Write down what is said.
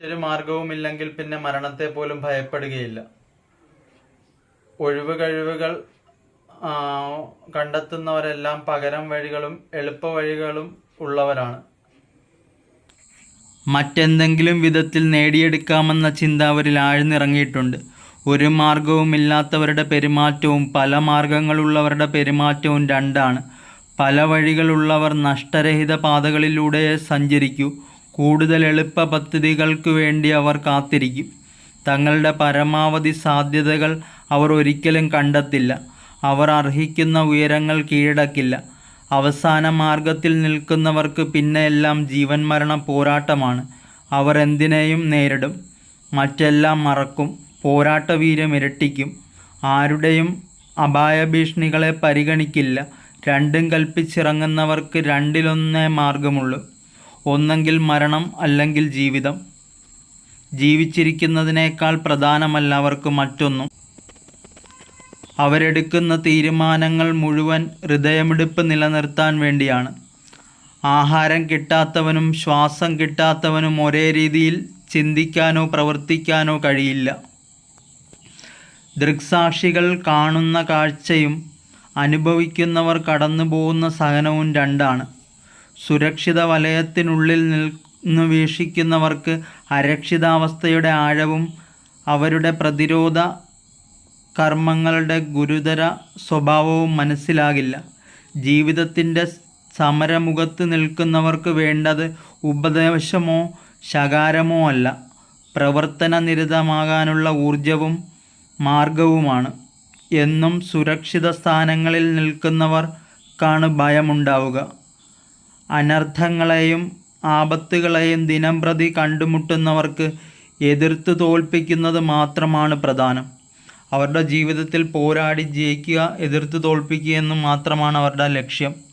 മറ്റൊരു മാർഗവുമില്ലെങ്കിൽ പിന്നെ മരണത്തെ പോലും ഭയപ്പെടുകയില്ല. ഒഴിവ് കഴിവുകൾ കണ്ടെത്തുന്നവരെല്ലാം പകരം വഴികളും എളുപ്പ വഴികളും ഉള്ളവരാണ്. മറ്റെന്തെങ്കിലും വിധത്തിൽ നേടിയെടുക്കാമെന്ന ചിന്ത അവരിൽ ആഴ്ന്നിറങ്ങിയിട്ടുണ്ട്. ഒരു മാർഗവുമില്ലാത്തവരുടെ പെരുമാറ്റവും പല മാർഗങ്ങളുള്ളവരുടെ പെരുമാറ്റവും രണ്ടാണ്. പല വഴികളുള്ളവർ നഷ്ടരഹിത പാതകളിലൂടെ സഞ്ചരിക്കൂ. കൂടുതൽ എളുപ്പ പദ്ധതികൾക്ക് വേണ്ടി അവർ കാത്തിരിക്കും. തങ്ങളുടെ പരമാവധി സാധ്യതകൾ അവർ ഒരിക്കലും കണ്ടെത്തില്ല. അവർ അർഹിക്കുന്ന ഉയരങ്ങൾ കീഴടക്കില്ല. അവസാന മാർഗത്തിൽ നിൽക്കുന്നവർക്ക് പിന്നെ എല്ലാം ജീവൻ മരണ പോരാട്ടമാണ്. അവർ എന്തിനേയും നേരിടും. മറ്റെല്ലാം മറക്കും. പോരാട്ടവീര്യം ഇരട്ടിക്കും. ആരുടെയും അപായഭീഷണികളെ പരിഗണിക്കില്ല. രണ്ടും കൽപ്പിച്ചിറങ്ങുന്നവർക്ക് രണ്ടിലൊന്നേ മാർഗമുള്ളൂ ഒന്നെങ്കിൽ മരണം അല്ലെങ്കിൽ ജീവിതം. ജീവിച്ചിരിക്കുന്നതിനേക്കാൾ പ്രധാനമല്ല അവർക്ക് മറ്റൊന്നും. അവരെടുക്കുന്ന തീരുമാനങ്ങൾ മുഴുവൻ ഹൃദയമിടിപ്പ് നിലനിർത്താൻ വേണ്ടിയാണ്. ആഹാരം കിട്ടാത്തവനും ശ്വാസം കിട്ടാത്തവനും ഒരേ രീതിയിൽ ചിന്തിക്കാനോ പ്രവർത്തിക്കാനോ കഴിയില്ല. ദൃക്സാക്ഷികൾ കാണുന്ന കാഴ്ചയും അനുഭവിക്കുന്നവർ കടന്നു പോകുന്ന സഹനവും രണ്ടാണ്. സുരക്ഷിത വലയത്തിനുള്ളിൽ നിന്ന് വീക്ഷിക്കുന്നവർക്ക് അരക്ഷിതാവസ്ഥയുടെ ആഴവും അവരുടെ പ്രതിരോധ കർമ്മങ്ങളുടെ ഗുരുതര സ്വഭാവവും മനസ്സിലാകില്ല. ജീവിതത്തിന്റെ സമരമുഖത്ത് നിൽക്കുന്നവർക്ക് വേണ്ടത് ഉപദേശമോ ശകാരമോ അല്ല. പ്രവർത്തന നിരതമാകാനുള്ള ഊർജവും മാർഗവുമാണ് എന്നും സുരക്ഷിത സ്ഥാനങ്ങളിൽ നിൽക്കുന്നവർക്കാണ് ഭയമുണ്ടാവുക. അനർത്ഥങ്ങളെയും ആപത്തുകളെയും ദിനംപ്രതി കണ്ടുമുട്ടുന്നവർക്ക് എതിർത്ത് തോൽപ്പിക്കുന്നത് മാത്രമാണ് പ്രധാനം. അവരുടെ ജീവിതത്തിൽ പോരാടി ജയിക്കുക എതിർത്ത് തോൽപ്പിക്കുക എന്ന് മാത്രമാണ് അവരുടെ ലക്ഷ്യം.